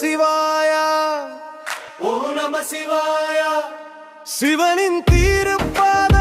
சிவாய. ஓ நம சிவாய. சிவனின் தீர்ப்பாத